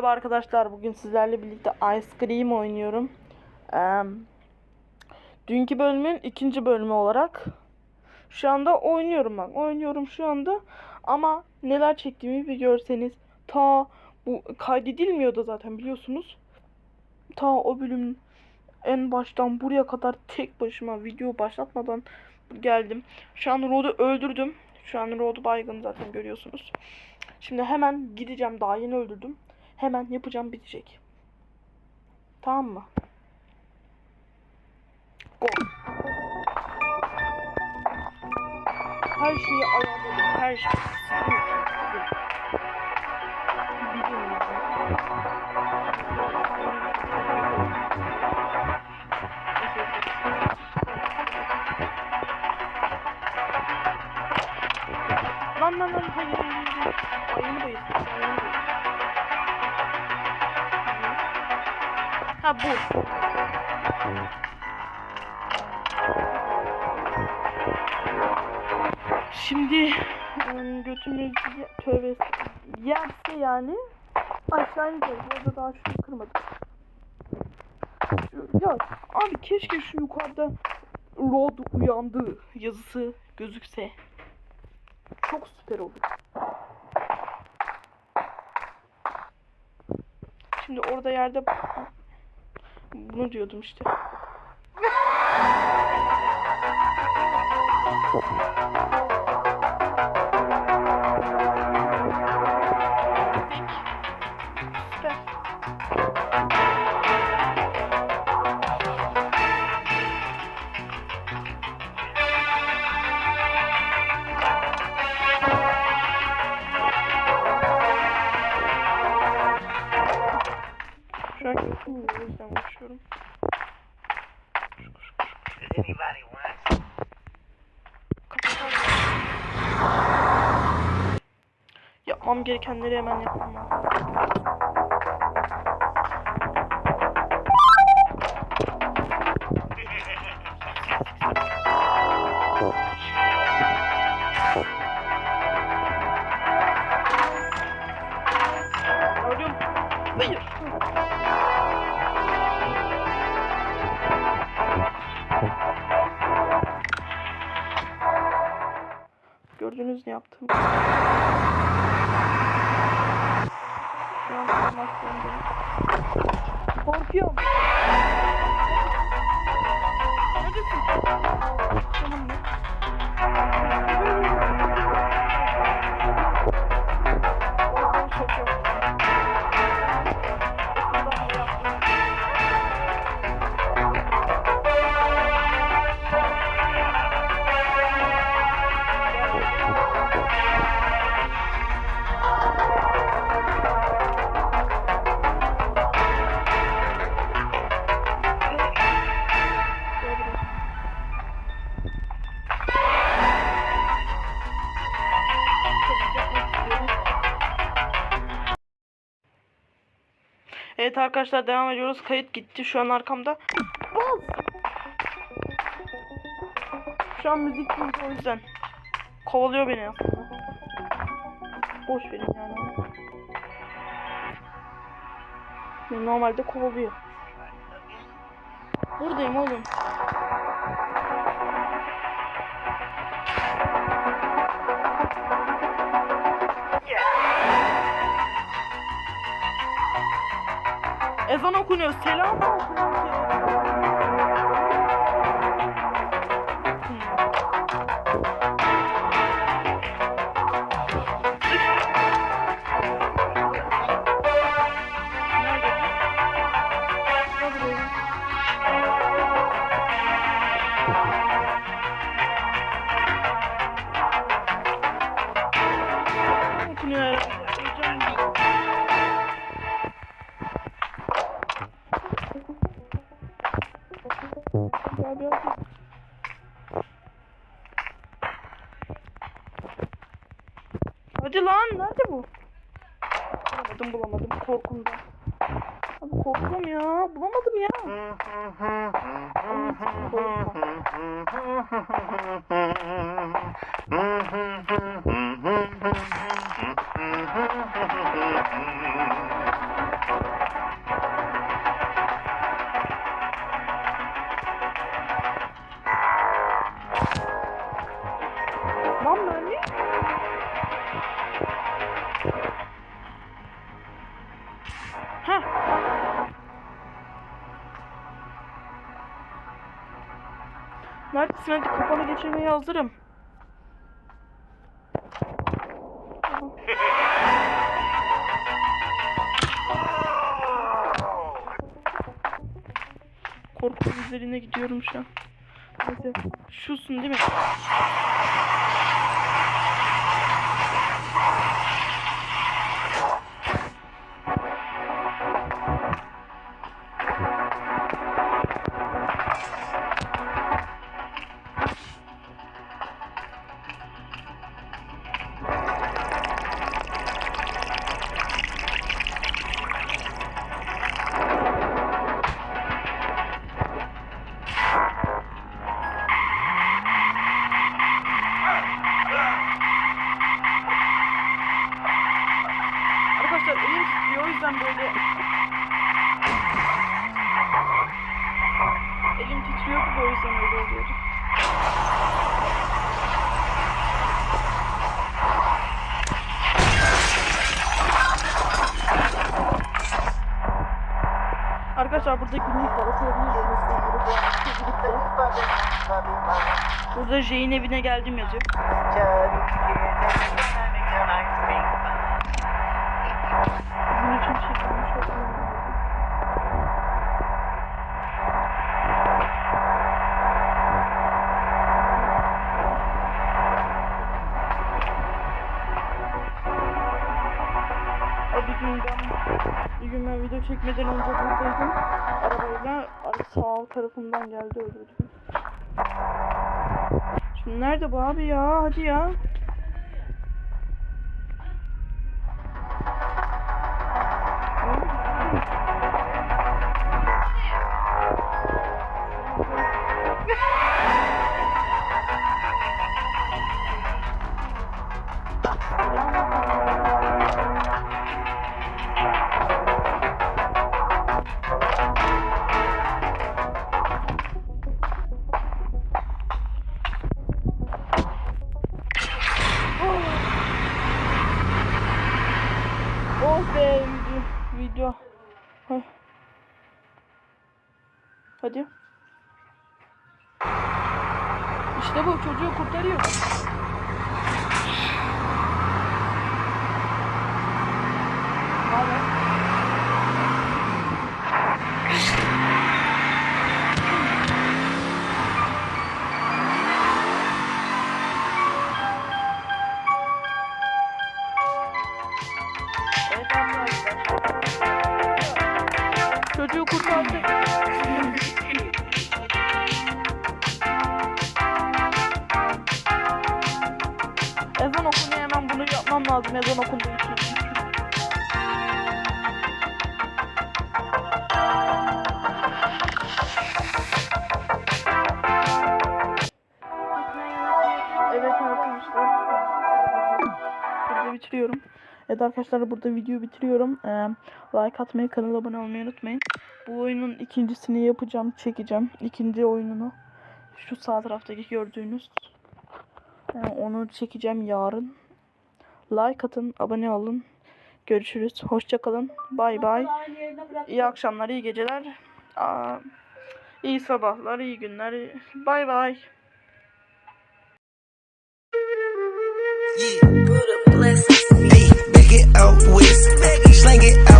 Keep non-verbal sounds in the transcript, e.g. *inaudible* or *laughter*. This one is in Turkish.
Merhaba arkadaşlar. Bugün sizlerle birlikte Ice Cream oynuyorum. Eee, dünkü bölümün ikinci bölümü olarak şu anda oynuyorum ben. Oynuyorum şu anda. Ama neler çektiğimi bir görseniz. Ta bu kaydedilmiyordu zaten biliyorsunuz. Ta o bölümün en baştan buraya kadar tek başıma video başlatmadan geldim. Şu an Rod'u öldürdüm. Şu an Rod baygın zaten görüyorsunuz. Şimdi hemen gideceğim. Daha yeni öldürdüm. Hemen yapacağım bitecek. Tamam mı? Go. Her şeyi ayarladım. Her şey. Lan lan lan hayır. Ha bu. Şimdi ye- tövbe yerse yani aşağı ineceğiz. Orada daha şunu kırmadık. Ya abi keşke şu yukarıda Rod uyandı yazısı gözükse. Çok süper olur. Şimdi orada yerde bunu diyordum işte. Süper. Şu want Yapmam gerekenleri hemen yapmam. Hayır. Gördünüz ne yaptım. Korkuyorum. Evet arkadaşlar devam ediyoruz. Kayıt gitti. Şu an arkamda. Şu an müzik durdu o yüzden. Kovalıyor beni aslında. Boş verin yani. Normalde kovalıyor. Buradayım oğlum. Ezan okunuyor. Selam mı Gel biraz. Hadi lan nerede bu? Bulamadım bulamadım korkumdan. Abi korkuyorum ya bulamadım ya. *laughs* Lan ben ne? Heh. Mert sinek kapalı geçirmeye hazırım. Korku üzerine gidiyorum şu an. Neyse. Şusun değil mi? Elim titriyor bu o yüzden öyle oluyor. Arkadaşlar burada günlük var. Okuyabilirsiniz. Burada Jane evine geldim yazıyor. Bir gün ben, video çekmeden önce buradaydım. Arabayla ara- sağ tarafından geldi öldürdü. Şimdi nerede bu abi ya? Hadi ya. Hadi. İşte bu çocuğu kurtarıyor. Lazım ezan okunduğu için. Evet arkadaşlar. Burada bitiriyorum. Evet arkadaşlar burada videoyu bitiriyorum. Ee, like atmayı, kanala abone olmayı unutmayın. Bu oyunun ikincisini yapacağım, çekeceğim. İkinci oyununu. Şu sağ taraftaki gördüğünüz. Ee, onu çekeceğim yarın. Like atın, abone olun. Görüşürüz. Hoşçakalın. Bay bay. İyi akşamlar, iyi geceler. Aa, iyi sabahlar, iyi günler. Bay bay. Yeah, put a blessing. Hey, dig it out with, slang it out.